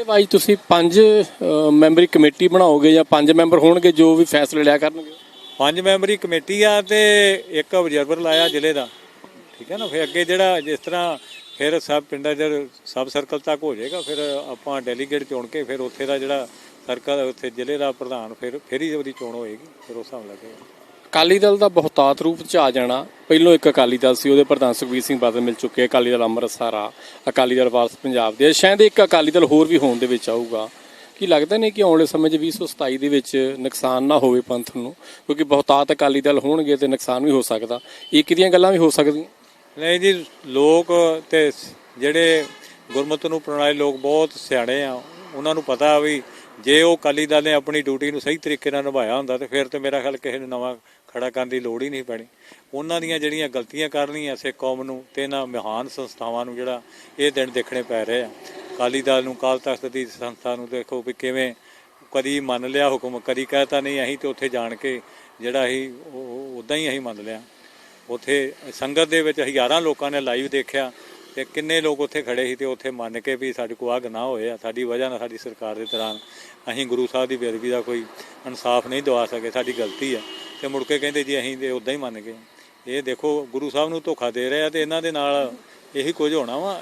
ਇਹ ਬਾਈ ਤੁਸੀਂ ਪੰਜ ਮੈਂਬਰੀ ਕਮੇਟੀ ਬਣਾਓਗੇ ਜਾਂ ਪੰਜ ਮੈਂਬਰ ਹੋਣਗੇ, ਜੋ ਵੀ ਫੈਸਲੇ ਲਿਆ ਕਰਨਗੇ? ਪੰਜ ਮੈਂਬਰੀ ਕਮੇਟੀ ਆ ਤੇ ਇੱਕ ਆਬਜ਼ਰਵਰ ਲਾਇਆ ਜ਼ਿਲ੍ਹੇ ਦਾ। ਠੀਕ ਹੈ ਨਾ? ਫਿਰ ਅੱਗੇ ਜਿਹੜਾ ਜਿਸ ਤਰ੍ਹਾਂ ਫਿਰ ਸਭ ਪਿੰਡਾਂ ਦੇ ਸਬ ਸਰਕਲ ਤੱਕ ਹੋ ਜਾਏਗਾ, ਫਿਰ ਆਪਾਂ ਡੈਲੀਗੇਟ ਚੁਣ ਕੇ ਫਿਰ ਉੱਥੇ ਦਾ ਜਿਹੜਾ ਸਰਕਲ ਉੱਥੇ ਜ਼ਿਲ੍ਹੇ ਦਾ ਪ੍ਰਧਾਨ ਫਿਰ ਫਿਰ ਹੀ ਉਹਦੀ ਚੋਣ ਹੋਏਗੀ, ਫਿਰ ਉਸ ਹਿਸਾਬ ਲੱਗੇਗਾ। ਅਕਾਲੀ ਦਲ ਦਾ ਬਹੁਤਾਤ ਰੂਪ ਚ ਆ ਜਾਣਾ, ਪਹਿਲੋਂ ਇੱਕ ਅਕਾਲੀ ਦਲ ਸੀ, ਉਹਦੇ ਪ੍ਰਧਾਨ ਸੁਖਬੀਰ ਸਿੰਘ ਬਾਦਲ ਮਿਲ ਚੁੱਕੇ ਅਕਾਲੀ ਦਲ ਅੰਮ੍ਰਿਤਸਰ ਆ, ਅਕਾਲੀ ਦਲ ਵਾਰਸ ਪੰਜਾਬ ਦੇ ਸ਼ਾਇਦ ਇੱਕ ਅਕਾਲੀ ਦਲ ਹੋਰ ਵੀ ਹੋਣ ਦੇ ਵਿੱਚ ਆਊਗਾ। ਕੀ ਲੱਗਦਾ ਨਹੀਂ ਕਿ ਆਉਣ ਵਾਲੇ ਸਮੇਂ 'ਚ 2027 ਦੇ ਵਿੱਚ ਨੁਕਸਾਨ ਨਾ ਹੋਵੇ ਪੰਥ ਨੂੰ? ਕਿਉਂਕਿ ਬਹੁਤਾਤ ਅਕਾਲੀ ਦਲ ਹੋਣਗੇ ਤੇ ਨੁਕਸਾਨ ਵੀ ਹੋ ਸਕਦਾ। ਇਹ ਕਿਹਦੀਆਂ ਗੱਲਾਂ ਵੀ ਹੋ ਸਕਦੀਆਂ? ਨਹੀਂ ਜੀ, ਲੋਕ ਤੇ ਜਿਹੜੇ ਗੁਰਮਤਿ ਨੂੰ ਪ੍ਰਣਾਲੀ ਲੋਕ ਬਹੁਤ ਸਿਆਣੇ ਆ। ਉਹਨਾਂ ਨੂੰ ਪਤਾ ਵੀ ਜੇ ਉਹ ਅਕਾਲੀ ਦਲ ਨੇ ਆਪਣੀ ਡਿਊਟੀ ਨੂੰ ਸਹੀ ਤਰੀਕੇ ਨਾਲ ਨਿਭਾਇਆ ਹੁੰਦਾ ਤੇ ਫਿਰ ਤੇ ਮੇਰਾ ਖਿਆਲ ਕਿਸੇ ਨੂੰ ਨਵਾਂ ਖੜਾ ਕਰਨ ਦੀ ਲੋੜ ਹੀ ਨਹੀਂ ਪੈਣੀ। ਉਹਨਾਂ ਦੀਆਂ ਜਿਹੜੀਆਂ ਗਲਤੀਆਂ ਕਰਨੀਆਂ ਸੇ ਕੌਮ ਨੂੰ ਤੇ ਇਹਨਾਂ ਮਹਾਨ ਸੰਸਥਾਵਾਂ ਨੂੰ ਜਿਹੜਾ ਇਹ ਦਿਨ ਦੇਖਣੇ ਪੈ ਰਹੇ ਆ। ਅਕਾਲੀ ਦਲ ਨੂੰ ਕਾਲ ਤਖਤ ਦੀ ਸੰਸਥਾ ਨੂੰ ਦੇਖੋ ਵੀ ਕਿਵੇਂ ਕਦੀ ਮੰਨ ਲਿਆ ਹੁਕਮ, ਕਦੀ ਕਹਿਤਾ ਨਹੀਂ ਅਸੀਂ ਤੇ ਉੱਥੇ ਜਾਣ ਕੇ ਜਿਹੜਾ ਅਸੀਂ ਉਦਾਂ ਹੀ ਅਸੀਂ ਮੰਨ ਲਿਆ। ਉੱਥੇ ਸੰਗਤ ਦੇ ਵਿੱਚ ਹਜ਼ਾਰਾਂ ਲੋਕਾਂ ਨੇ ਲਾਈਵ ਦੇਖਿਆ। ਤੇ ਕਿੰਨੇ ਲੋਕ ਉੱਥੇ ਖੜੇ ਸੀ ਤੇ ਉੱਥੇ ਮੰਨ ਕੇ ਵੀ ਸਾਡੇ ਕੋਲ ਆ ਗੁਨਾਹ ਹੋਏ ਆ, ਸਾਡੀ ਵਜ੍ਹਾ ਨਾਲ ਸਾਡੀ ਸਰਕਾਰ ਦੇ ਦੌਰਾਨ ਅਸੀਂ ਗੁਰੂ ਸਾਹਿਬ ਦੀ ਬੇਅਦਬੀ ਦਾ ਕੋਈ ਇਨਸਾਫ ਨਹੀਂ ਦਵਾ ਸਕੇ, ਸਾਡੀ ਗਲਤੀ ਆ। ਤੇ ਮੁੜ ਕੇ ਕਹਿੰਦੇ ਜੀ ਅਸੀਂ ਤੇ ਉਦਾਂ ਹੀ ਮੰਨ ਗਏ। ਇਹ ਦੇਖੋ ਗੁਰੂ ਸਾਹਿਬ ਨੂੰ ਧੋਖਾ ਦੇ ਰਹੇ ਆ ਤੇ ਇਹਨਾਂ ਦੇ ਨਾਲ ਇਹੀ ਕੁਝ ਹੋਣਾ ਵਾ।